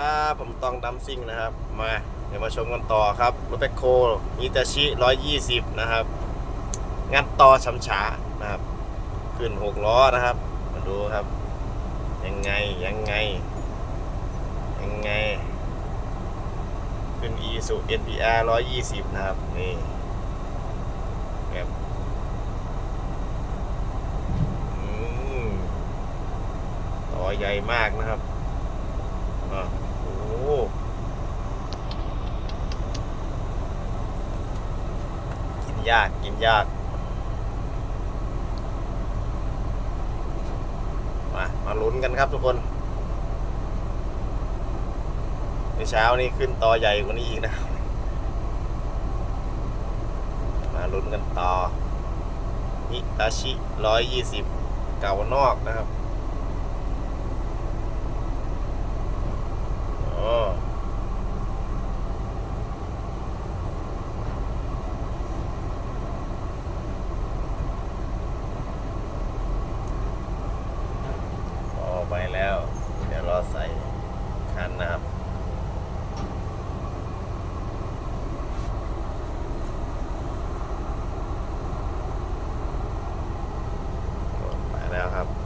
ครับ ผมตองดัมซิ่งนะครับ มาเดี๋ยวมาชมกันต่อครับรถแบคโคอิตาชิ 120 นะครับ งานต่อช้ำช้านะครับ ขึ้น 6 ล้อนะครับ มาดูครับ ยังไง ยังไง ยังไง ขึ้น e s u NPR 120 นะครับ นี่ครับต่อใหญ่มากนะครับอะโอ้โหกิน ยากกินยากมามาลุ้นกันครับทุกคนในเช้านี้ขึ้นต่อใหญ่กว่านี้อีกนะมาลุ้นกันต่อนิตาชิร้อยยี่สิบเก่านอกนะครับโอ้พอไปแล้ว เดี๋ยวรอใส่คันนะครับ ไป แล้วครับ